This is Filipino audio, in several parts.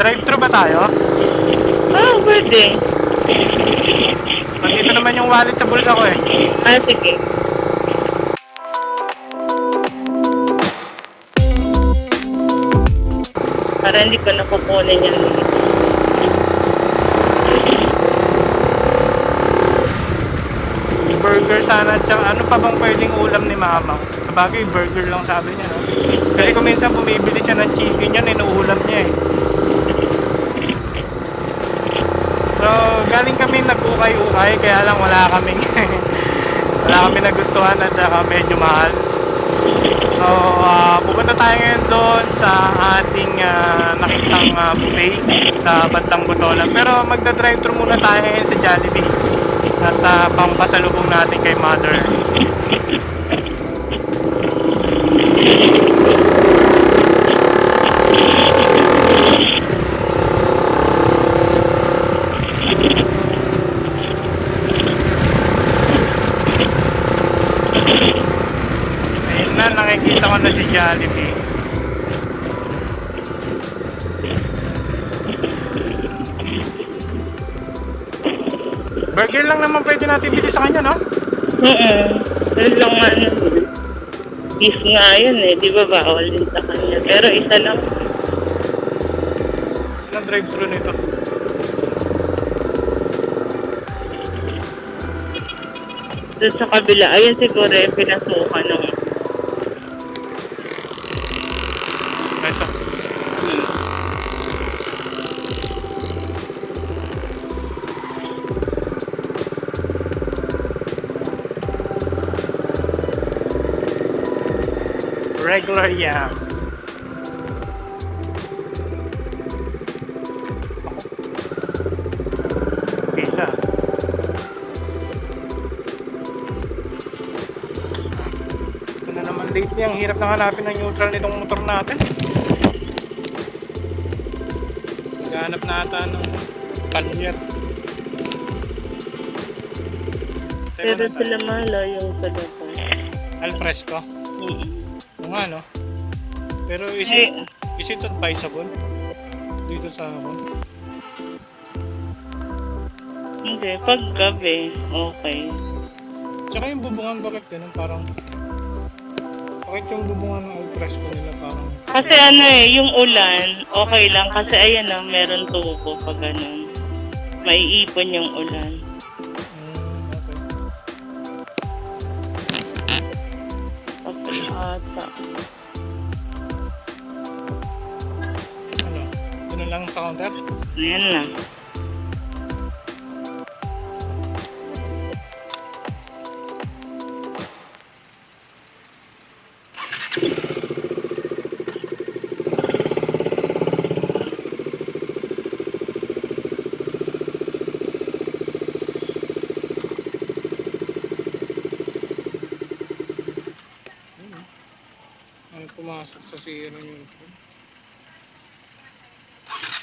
Drive-thru ba tayo? Ah, pwede. Nandito naman yung wallet sa bulsa ko eh. Ah, sige. Para hindi ko nakukunin yan. Burger sana at saka ano pa bang pwedeng ulam ni mama? Sabagay, burger lang sabi niya, no? Kasi kung minsan bumibili siya ng chicken yan, inuulam niya eh. Galing kami nag-ukay-ukay, kaya lang wala kaming wala kami nagustuhan at saka medyo mahal. So, ah, pupunta tayo ngayon doon sa ating ah, nakitang ah, buffet sa Bandang Butolan. Pero magda-drive-thru muna tayo ngayon sa Jollibee at uh, pampasalubong natin kay Mother. Ayun na, nakikita ko na si Jollibee. Burger lang naman pwede natin bili sa kanya, no? Oo. Yun lang nga ano. Beef nga yun eh. Di ba bawal din sa kanya. Pero isa lang. Anong drive-thru nito? Doon sa kabila. Ayun siguro yung pinasukan ng... Regular yam. Ito na naman lately, ang hirap na hanapin ng neutral nitong motor natin. Naghanap na ata ng panyer. Pero sila malayo sa labas. Al fresco. Mm. Nga no. Pero is Eh. it, is it advisable? Dito sa ako. Hindi. Pag gabi, okay. Tsaka yung bubungan bakit ganun parang bakit yung bubungan ng al fresco nila parang Kasi ano eh, yung ulan, okay lang. Kasi ayan na, meron tubo pag ganun. Maiipon yung ulan. Ata. Ano? Ganun lang sa counter? Ayan na. Sa zero yung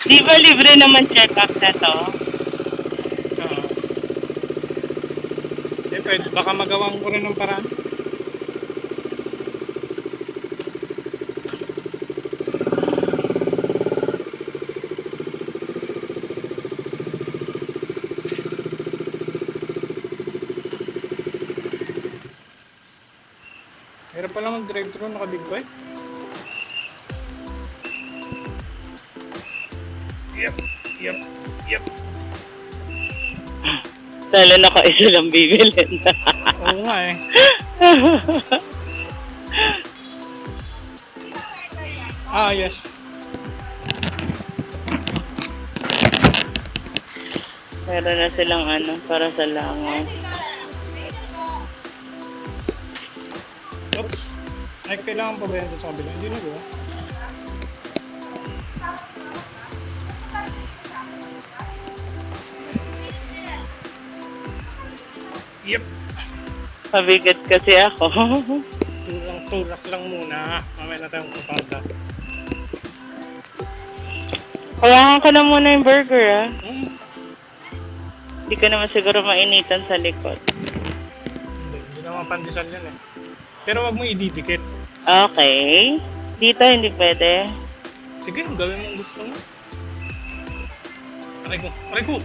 Di ba libre naman check-up na to? Oo. Eh, pwede, baka magawang ko rin ng paraan. Hirap pala mag-drive-thru naka-big bike. Yep, yep, yep. Lalo na ka isa lang bibilin. Oo nga eh. Ah, yes. Meron na silang ano, para sa langaw. Oops. Ay, kailangan pa ba yan sa kabila? Hindi na ba? Yep. Pabigat kasi ako. Tulang tulak lang muna. Mamaya na tayong kapada. Hawakan ko na muna yung burger ah. Hmm. Hindi ka naman siguro mainitan sa likod. Hindi, naman pandesal yan eh. Pero wag mo ididikit. Okay. Dito hindi pwede. Sige, gawin mo ang gusto mo. Aray ko, aray ko!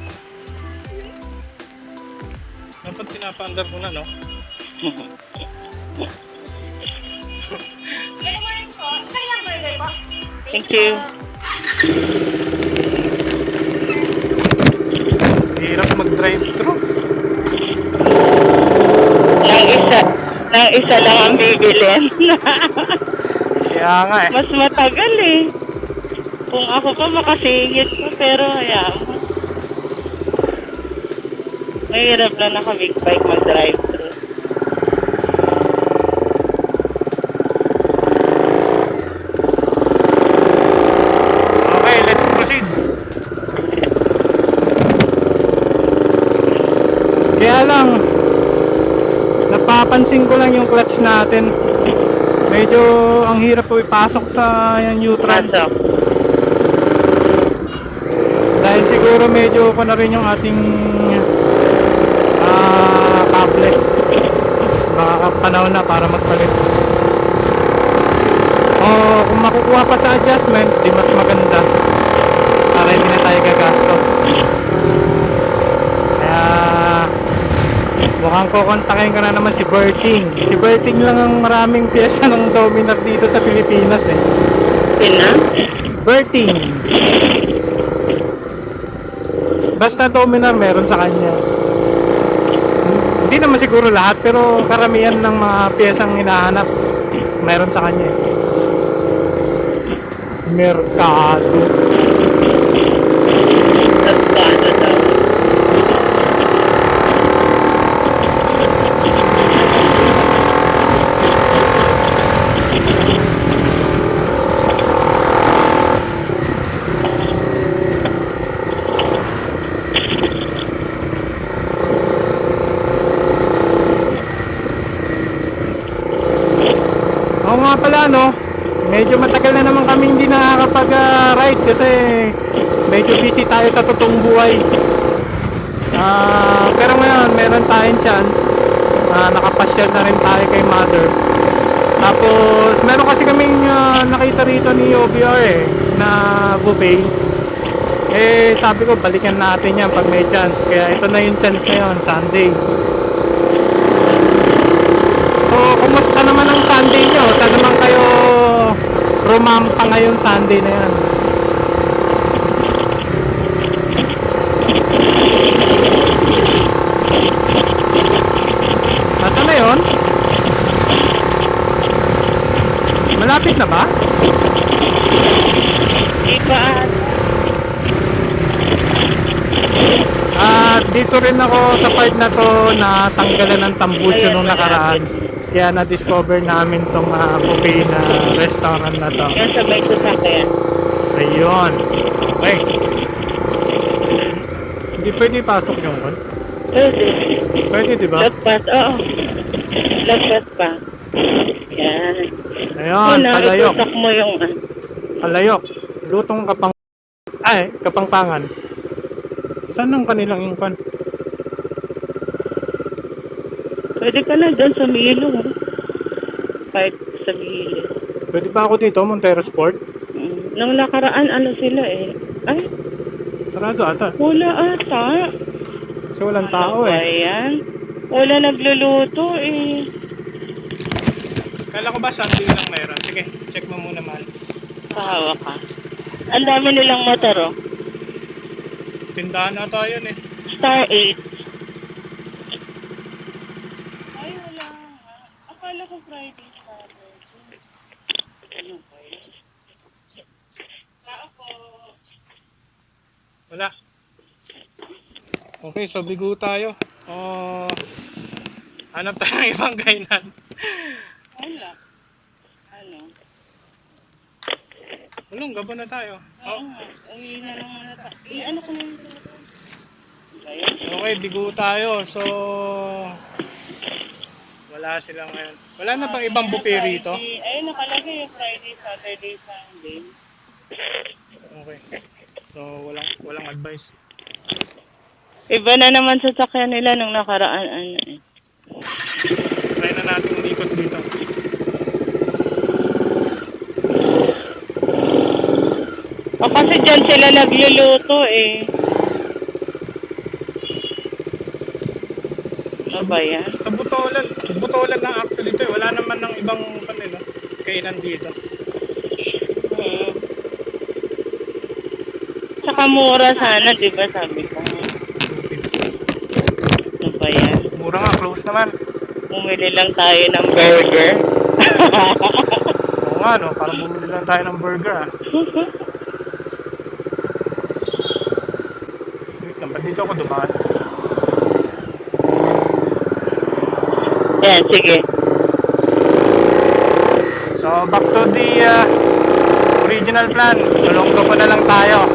Dapat pinapaandar ko na, no? Good morning po. Kailang burger po? Thank you. Hirap mag-drive-thru. Nang isa, nang isa lang ang bibilin. Kaya nga eh. Mas matagal eh. Kung ako pa makasingit ko, pero hayaan mo. Mahirap lang naka big bike mag-drive thru. Okay, let's proceed. Kaya lang, napapansin ko lang yung clutch natin. Medyo ang hirap po ipasok sa yung neutral. Pasok. Dahil siguro medyo ko na rin yung ating panahon na para magpalit. O kung makukuha pa sa adjustment, di mas maganda. Para hindi na tayo gagastos. Kaya mukhang kukontakin ka na naman si Berting. Si Berting lang ang maraming pyesa ng Dominar dito sa Pilipinas eh. Sina? Berting. Basta Dominar meron sa kanya. Siguro lahat pero karamihan ng mga piyesang hinahanap meron sa kanya. eh. Merkado. Pala no. Medyo matagal na naman kami hindi nakakapag-ride kasi medyo busy tayo sa totoong buhay. Ah, pero ngayon meron tayong chance. Ah, nakapasyal na rin tayo kay mother. Tapos meron kasi kaming ah, nakita rito ni OBR eh na buffet. Eh sabi ko balikan natin yan pag may chance. Kaya ito na yung chance ngayon, Sunday. Rumampa ngayon Sunday na yan? Nasaan na yun? Malapit na ba? Iba at Ah, dito rin ako sa part na to na tanggalan ng tambucho Ayan, nung nakaraan. Kaya na-discover namin tong uh, buffet na restaurant na to. yan sa may sasakyan. Ayun. Okay. Hindi pwede pasok yung kon. Pwede. Pwede, di ba? Lagpas, oo. Lagpas pa. Yan. Ayun, Una, palayok. itusak mo yung. Palayok. Lutong kapang... Ay, kapangpangan. Saan ang kanilang ingkon? Pwede ka na dyan sa Milo. Kahit sa Milo. Pwede pa ako dito, Montero Sport? Mm. Nung nakaraan, ano sila eh. Ay, Sarado ata. wala ata. Kasi walang tao Ano ba eh. yan? Wala nagluluto eh. Kala ko ba Sunday lang meron? Sige, check mo muna mahal. Kahawa ka. Ang dami nilang motor oh. Tindahan ata yun eh. Star 8. Ay, wala nga. Akala ko Friday, Saturday. Ano ba yun? Tao po. Wala. Okay, so bigo tayo. Oh, hanap tayo ng ibang kainan. Wala. Ano? Ulong, gabo na tayo. Oo Oh. Uwi na lang muna tayo. Eh, ano Ayun. okay, bigo tayo. So, wala sila ngayon. Wala na bang ibang buffet rito? Ayun, nakalagay yung Friday, Saturday, Sunday. Okay. So, walang walang advice. Iba na naman sa sakyan nila nung nakaraan. Ano, eh. Try na natin unikot dito. O kasi dyan sila nagluluto eh. Ano ba yan? Sa Butolan, Butolan lang actually ito eh. Wala naman ng ibang eh, kanila kainan dito. Saka mura sana, di ba sabi ko? Ba yan? Mura nga, close naman. Bumili lang tayo ng burger. Oo nga no, parang bumili lang tayo ng burger ah. Wait lang, ba't dito ako dumaan? yan, sige. So, back to the uh, original plan. Tulong ko na lang tayo.